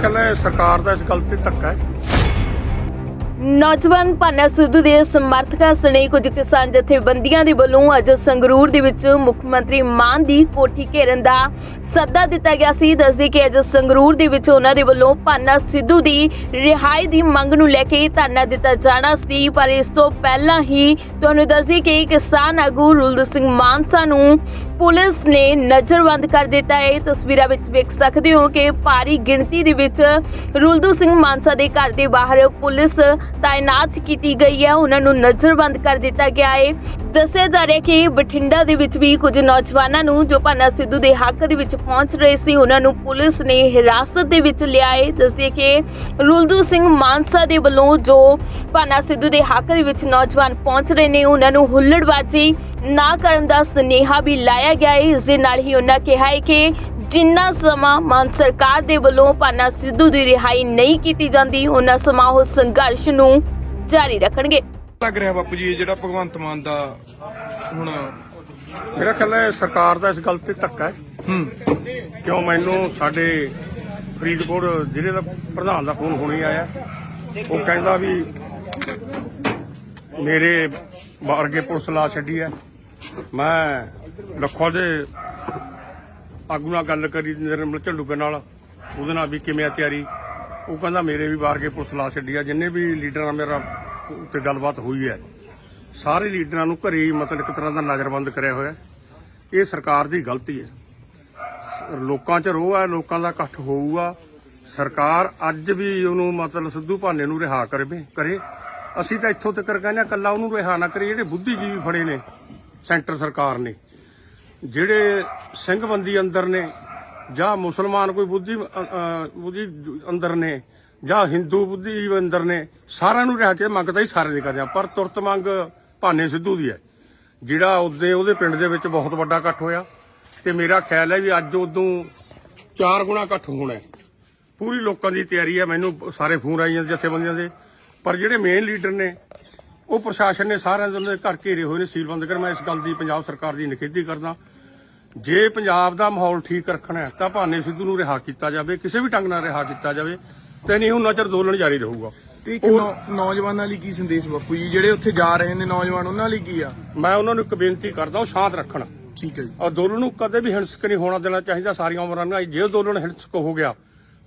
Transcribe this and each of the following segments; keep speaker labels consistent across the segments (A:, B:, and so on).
A: ਖਿਆਲ ਹੈ ਸਰਕਾਰ ਦਾ ਇਸ ਗੱਲ ਤੇ ਧੱਕਾ ਹੈ।
B: ਨੌਜਵਾਨ ਭਾਨਾ ਸਿੱਧੂ ਦੇ ਸਮਰਥਕਾਂ ਸਣੇ ਕੁਝ ਕਿਸਾਨ ਜਥੇਬੰਦੀਆਂ ਦੇ ਵੱਲੋਂ ਅੱਜ ਸੰਗਰੂਰ ਦੇ ਵਿੱਚ ਮੁੱਖ ਮੰਤਰੀ ਮਾਨ ਦੀ ਕੋਠੀ ਘੇਰਨ ਦਾ ਸੱਦਾ ਦਿੱਤਾ ਗਿਆ ਸੀ। ਦੱਸਦੇ ਕਿ ਅੱਜ ਸੰਗਰੂਰ ਦੇ ਵਿੱਚ ਉਹਨਾਂ ਦੇ ਵੱਲੋਂ ਭਾਨਾ ਸਿੱਧੂ ਦੀ ਰਿਹਾਈ ਦੀ ਮੰਗ ਨੂੰ ਲੈ ਕੇ ਧਰਨਾ ਦਿੱਤਾ ਜਾਣਾ ਸੀ। ਪਰ ਇਸ ਤੋਂ ਪਹਿਲਾਂ ਹੀ ਤੁਹਾਨੂੰ ਦੱਸਦੇ ਕਿ ਕਿਸਾਨ ਆਗੂ ਰੁਲਦ ਸਿੰਘ ਮਾਨਸਾ ਨੂੰ ਪੁਲਿਸ ਨੇ ਨਜ਼ਰਬੰਦ ਕਰ ਦਿੱਤਾ ਹੈ। ਤਸਵੀਰਾਂ ਵਿੱਚ ਵੇਖ ਸਕਦੇ ਹੋ ਕਿ ਭਾਰੀ ਗਿਣਤੀ ਦੇ ਵਿੱਚ ਰੁਲਦੂ ਸਿੰਘ ਮਾਨਸਾ ਦੇ ਘਰ ਦੇ ਬਾਹਰ ਪੁਲਿਸ ਤਾਇਨਾਤ ਕੀਤੀ ਗਈ ਹੈ। ਉਹਨਾਂ ਨੂੰ ਨਜ਼ਰਬੰਦ ਕਰ ਦਿੱਤਾ ਗਿਆ ਹੈ। ਦੱਸਿਆ ਜਾ ਰਿਹਾ ਕਿ ਬਠਿੰਡਾ ਦੇ ਵਿੱਚ ਵੀ ਕੁਝ ਨੌਜਵਾਨਾਂ ਨੂੰ ਜੋ ਭਾਨਾ ਸਿੱਧੂ ਦੇ ਹੱਕ ਦੇ ਵਿੱਚ ਪਹੁੰਚ ਰਹੇ ਸੀ, ਉਹਨਾਂ ਨੂੰ ਪੁਲਿਸ ਨੇ ਹਿਰਾਸਤ ਦੇ ਵਿੱਚ ਲਿਆ ਹੈ। ਦੱਸਦੇ ਕਿ ਰੁਲਦੂ ਸਿੰਘ ਮਾਨਸਾ ਦੇ ਵੱਲੋਂ ਜੋ ਭਾਨਾ ਸਿੱਧੂ ਦੇ ਹੱਕ ਦੇ ਵਿੱਚ ਨੌਜਵਾਨ ਪਹੁੰਚ ਰਹੇ ਨੇ, ਉਹਨਾਂ ਨੂੰ ਹੁੱਲੜਬਾਜ਼ੀ ਨਾ ਕਰਨ ਦਾ ਸੁਨੇਹਾ ਵੀ ਲਾਇਆ ਗਿਆ। ਹੈ ਇਸ ਦੇ ਨਾਲ ਹੀ ਉਹਨਾਂ ਕਿਹਾ ਹੈ ਕਿ ਜਿੰਨਾ ਸਮਾਂ ਮਾਨ ਸਰਕਾਰ ਦੇ ਵੱਲੋਂ ਭਾਨਾ ਸਿੱਧੂ ਦੀ ਰਿਹਾਈ ਨਹੀਂ ਕੀਤੀ ਜਾਂਦੀ ਉਹਨਾਂ ਸਮਾਂ ਉਹ ਸੰਘਰਸ਼ ਨੂੰ ਜਾਰੀ ਰੱਖਣਗੇ।
C: ਲੱਗ ਰਿਹਾ ਬਾਪੂ ਜੀ ਇਹ ਜਿਹੜਾ ਭਗਵੰਤ ਮਾਨ ਦਾ ਹੁਣ
A: ਮੇਰਾ ਖਿਆਲ ਹੈ ਸਰਕਾਰ ਦਾ ਇਸ ਗੱਲ ਤੇ ਧੱਕਾ ਹੈ।
C: ਹੂੰ।
A: ਕਿਉਂ ਮੈਨੂੰ ਸਾਡੇ ਫਰੀਦਕੋਟ ਜ਼ਿਲ੍ਹੇ ਦਾ ਪ੍ਰਧਾਨ ਦਾ ਫੋਨ ਹੁਣੇ ਆਇਆ। ਉਹ ਕਹਿੰਦਾ ਵੀ ਮੇਰੇ ਵਰਗੇ ਪੁਲਿਸ ਲਾ ਛੱਡੀ ਹੈ। ਮੈਂ ਲੱਖੋ ਦੇ ਆਗੂ ਨਾਲ ਗੱਲ ਕਰੀ ਨਿਰਮਲ ਝੰਡੂਕੇ ਨਾਲ, ਉਹਦੇ ਨਾਲ ਵੀ ਕਿਵੇਂ ਆ ਤਿਆਰੀ? ਉਹ ਕਹਿੰਦਾ ਮੇਰੇ ਵੀ ਵਾਰਗੇ ਪੁਲਿਸ ਲਾ ਛੱਡੀ ਆ, ਜਿੰਨੇ ਵੀ ਲੀਡਰਾਂ ਨਾਲ ਮੇਰਾ ਉੱਤੇ ਗੱਲਬਾਤ ਹੋਈ ਹੈ, ਸਾਰੇ ਲੀਡਰਾਂ ਨੂੰ ਘਰੇ ਹੀ ਮਤਲਬ ਇੱਕ ਤਰ੍ਹਾਂ ਦਾ ਨਜ਼ਰਬੰਦ ਕਰਿਆ ਹੋਇਆ। ਇਹ ਸਰਕਾਰ ਦੀ ਗਲਤੀ ਹੈ। ਲੋਕਾਂ 'ਚ ਰੋਹ ਹੈ ਲੋਕਾਂ ਦਾ ਇਕੱਠ ਹੋਊਗਾ ਸਰਕਾਰ ਅੱਜ ਵੀ ਉਹਨੂੰ ਮਤਲਬ ਸਿੱਧੂ ਭਾਨੇ ਨੂੰ ਰਿਹਾ ਕਰਵੇ ਕਰੇ। ਅਸੀਂ ਤਾਂ ਇੱਥੋਂ ਤੱਕ ਕਹਿੰਦੇ ਹਾਂ ਕੱਲਾ ਉਹਨੂੰ ਰਿਹਾ ਨਾ ਕਰੇ, ਜਿਹੜੇ ਬੁੱਧੀਜੀਵੀ ਫੜੇ ਨੇ। ਸੈਂਟਰ ਸਰਕਾਰ ਨੇ, ਜਿਹੜੇ ਸਿੰਘ ਬੰਦੀ ਅੰਦਰ ਨੇ, ਜਾਂ ਮੁਸਲਮਾਨ ਕੋਈ ਬੁੱਧੀ ਬੁੱਧੀ ਅੰਦਰ ਨੇ, ਜਾਂ ਹਿੰਦੂ ਬੁੱਧੀ ਅੰਦਰ ਨੇ, ਸਾਰਿਆਂ ਨੂੰ ਰਹਿ ਕੇ ਮੰਗ ਤਾਂ ਹੀ ਸਾਰੇ ਦੀ ਕਰਦੇ ਆ, ਪਰ ਤੁਰਤ ਮੰਗ ਭਾਨੇ ਸਿੱਧੂ ਦੀ ਹੈ। ਜਿਹੜਾ ਉਹਦੇ ਉਹਦੇ ਪਿੰਡ ਦੇ ਵਿੱਚ ਬਹੁਤ ਵੱਡਾ ਇਕੱਠ ਹੋਇਆ, ਤੇ ਮੇਰਾ ਖਿਆਲ ਹੈ ਵੀ ਅੱਜ ਉਦੋਂ ਚਾਰ ਗੁਣਾ ਇਕੱਠ ਹੋਣਾ ਹੈ। ਪੂਰੀ ਲੋਕਾਂ ਦੀ ਤਿਆਰੀ ਹੈ, ਮੈਨੂੰ ਸਾਰੇ ਫੋਨ ਆਈ ਜਾਂਦੇ ਜਥੇਬੰਦੀਆਂ ਦੇ, ਪਰ ਜਿਹੜੇ ਮੇਨ ਲੀਡਰ ਨੇ ਉਹ ਪ੍ਰਸ਼ਾਸਨ ਨੇ ਸਾਰਿਆਂ ਦੇ ਘਰ ਘੇਰੇ ਹੋਏ ਨੇ ਸੀਲਬੰਦ ਕਰ ਮੈਂ ਇਸ ਗੱਲ ਦੀ ਪੰਜਾਬ ਸਰਕਾਰ ਦੀ ਨਿਖੇਧੀ ਕਰਦਾ। ਜੇ ਪੰਜਾਬ ਦਾ ਮਾਹੌਲ ਠੀਕ ਰੱਖਣਾ ਹੈ ਤਾਂ ਭਾਨੇ ਸਿੱਧੂ ਨੂੰ ਰਿਹਾ ਕੀਤਾ ਜਾਵੇ ਕਿਸੇ ਵੀ ਢੰਗ ਨਾਲ ਰਿਹਾ ਕੀਤਾ ਜਾਵੇ ਤੇ ਨਹੀਂ ਉਹਨਾਂ ਚਿਰ ਅੰਦੋਲਨ ਜਾਰੀ ਰਹੂਗਾ।
C: ਤੇ ਇੱਕ ਨੌਜਵਾਨਾਂ ਲਈ ਕੀ ਸੰਦੇਸ਼ ਬਾਪੂ ਜੀ? ਜਿਹੜੇ ਉੱਥੇ ਜਾ ਰਹੇ ਨੇ ਨੌਜਵਾਨ ਉਹਨਾਂ ਲਈ ਕੀ ਆ?
A: ਮੈਂ ਉਹਨਾਂ ਨੂੰ ਇੱਕ ਬੇਨਤੀ ਕਰਦਾ ਉਹ ਸ਼ਾਂਤ ਰੱਖਣ।
C: ਠੀਕ ਹੈ ਜੀ।
A: ਅੰਦੋਲਨ ਨੂੰ ਕਦੇ ਵੀ ਹਿੰਸਕ ਨਹੀਂ ਹੋਣਾ ਦੇਣਾ ਚਾਹੀਦਾ। ਸਾਰੀਆਂ ਉਮਰਾਂ ਨੂੰ ਜੇ ਅੰਦੋਲਨ ਹਿੰਸਕ ਹੋ ਗਿਆ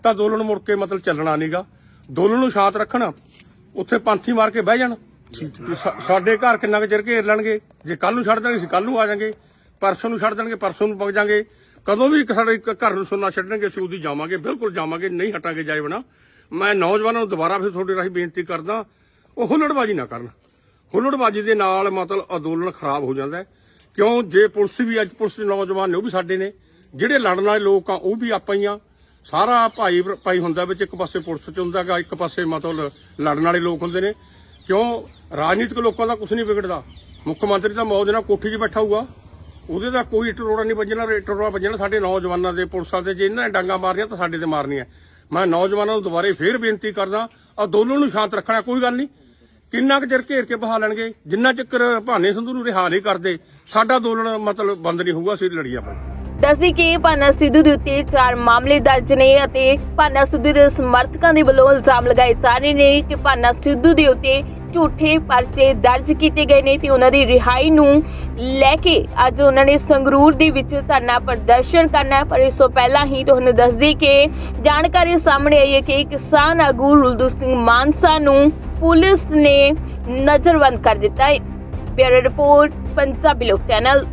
A: ਤਾਂ ਅੰਦੋਲਨ ਮੁੜ ਕੇ ਮਤਲਬ ਚੱਲਣਾ ਨਹੀਂਗਾ ਅੰਦੋਲਨ ਨੂੰ ਸ਼ਾਂਤ ਰੱਖਣ ਉੱਥੇ ਪੰਥੀ ਮਾਰ ਕੇ ਬਹਿ ਜਾਣ। ਵੀ ਸਾ- ਸਾਡੇ ਘਰ ਕਿੰਨਾ ਕੁ ਚਿਰ ਘੇਰ ਲੈਣਗੇ? ਜੇ ਕੱਲ ਨੂੰ ਛੱਡ ਦੇਣਗੇ, ਅਸੀਂ ਕੱਲ ਨੂੰ ਆ ਜਾਾਂਗੇ। ਪਰਸੋਂ ਨੂੰ ਛੱਡ ਦੇਣਗੇ, ਪਰਸੋਂ ਨੂੰ ਪਗ ਜਾਾਂਗੇ। ਕਦੋਂ ਵੀ ਇੱਕ ਸਾਡੇ ਇੱਕ ਘਰ ਨੂੰ ਸੁਣਨਾ ਛੱਡਣਗੇ, ਅਸੀਂ ਉਹਦੀ ਜਾਵਾਂਗੇ, ਬਿਲਕੁਲ ਜਾਵਾਂਗੇ, ਨਹੀਂ ਹਟਾਂਗੇ ਜਾਏ ਬਣਾ ਮੈਂ ਨੌਜਵਾਨਾਂ ਨੂੰ ਦੁਬਾਰਾ ਫਿਰ ਤੁਹਾਡੇ ਰਾਹੀਂ ਬੇਨਤੀ ਕਰਦਾ, ਉਹ ਹੁੱਲੜਬਾਜੀ ਨਾ ਕਰਨ। ਹੁੱਲੜਬਾਜੀ ਦੇ ਨਾਲ ਮਤਲਬ ਅੰਦੋਲਨ ਖਰਾਬ ਹੋ ਜਾਂਦਾ ਹੈ। ਕਿਉਂ? ਜੇ ਪੁਲਿਸ ਵੀ ਅੱਜ, ਪੁਲਿਸ ਦੇ ਨੌਜਵਾਨ ਨੇ, ਉਹ ਵੀ ਸਾਡੇ ਨੇ। ਜਿਹੜੇ ਲੜਨ ਵਾਲੇ ਲੋਕ ਆ, ਉਹ ਵੀ ਆਪਾਂ ਹੀ ਆ। ਸਾਰਾ ਭਾਈ ਭਾਈ ਹੁੰਦਾ ਵਿੱਚ ਇੱਕ ਪਾਸੇ ਪੁਲਿਸ ਚ ਹੁੰਦਾ ਗਾ ਇੱਕ ਪਾਸੇ ਮਤਲਬ ਲੜਨ ਵਾਲੇ ਲੋਕ ਹੁੰਦੇ ਨੇ। ਕਿਉਂ? ਰਾਜਨੀਤਿਕ ਲੋਕਾਂ ਦਾ ਕੁਝ ਨਹੀਂ ਵਿਗੜਦਾ। ਮੁੱਖ ਮੰਤਰੀ ਤਾਂ ਮੌਜ ਨਾਲ ਕੋਠੀ 'ਚ ਬੈਠਾ ਹੋਊਗਾ। ਉਹਦੇ ਦਾ ਕੋਈ ਟਰੋੜਾ ਨਹੀਂ ਵੱਜਣਾ ਟਰੋੜਾ ਵੱਜਣਾ। ਸਾਡੇ ਨੌਜਵਾਨਾਂ ਦੇ, ਪੁਲਿਸਾਂ ਦੇ, ਜੇ ਇਹਨਾਂ ਨੇ ਡਾਂਗਾ ਮਾਰਨੀਆਂ ਤਾਂ ਸਾਡੇ ਤੇ ਮਾਰਨੀਆਂ ਮੈਂ ਨੌਜਵਾਨਾਂ ਨੂੰ ਦੁਬਾਰੇ ਫੇਰ ਬੇਨਤੀ ਕਰਦਾ ਅੰਦੋਲਨ ਨੂੰ ਸ਼ਾਂਤ ਰੱਖਣਾ ਕੋਈ ਗੱਲ ਨਹੀਂ। ਕਿੰਨਾ ਕੁ ਚਿਰ ਘੇਰ ਕੇ ਬਹਾ ਲੈਣਗੇ? ਜਿੰਨਾ ਚਿਰ ਭਾਨੇ ਸੰਧੂ ਨੂੰ ਰਿਹਾ ਨਹੀਂ ਕਰਦੇ, ਸਾਡਾ ਅੰਦੋਲਨ ਮਤਲਬ ਬੰਦ ਨਹੀਂ ਹੋਊਗਾ, ਅਸੀਂ ਲੜੀ ਜਾਵਾਂਗੇ
B: ਦੱਸਦੀ ਕਿ ਭਾਨਾ ਸਿੱਧੂ ਦੇ ਉੱਤੇ ਚਾਰ ਮਾਮਲੇ ਦਰਜ ਨੇ ਅਤੇ ਭਾਨਾ ਸਿੱਧੂ ਦੇ ਸਮਰਥਕਾਂ ਦੇ ਵੱਲੋਂ ਇਲਜ਼ਾਮ ਲਗਾਏ ਜਾ ਰਹੇ ਨੇ ਕਿ ਭਾਨਾ ਸਿੱਧੂ ਦੇ ਉੱਤੇ ਝੂਠੇ ਪਰਚੇ ਦਰਜ ਕੀਤੇ ਗਏ ਨੇ ਤੇ ਉਹਨਾਂ ਦੀ ਰਿਹਾਈ ਨੂੰ ਲੈ ਕੇ ਅੱਜ ਉਹਨਾਂ ਨੇ ਸੰਗਰੂਰ ਦੇ ਵਿੱਚ ਧਰਨਾ ਪ੍ਰਦਰਸ਼ਨ ਕਰਨਾ ਹੈ। ਪਰ ਇਸ ਤੋਂ ਪਹਿਲਾਂ ਹੀ ਤੁਹਾਨੂੰ ਦੱਸਦੀ ਕਿ ਜਾਣਕਾਰੀ ਸਾਹਮਣੇ ਆਈ ਹੈ ਕਿ ਕਿਸਾਨ ਆਗੂ ਰੁਲਦੂ ਸਿੰਘ ਮਾਨਸਾ ਨੂੰ ਪੁਲਿਸ ਨੇ ਨਜ਼ਰਬੰਦ ਕਰ ਦਿੱਤਾ ਹੈ। ਬਿਊਰੋ ਰਿਪੋਰਟ, ਪੰਜਾਬੀ ਲੋਕ ਚੈਨਲ।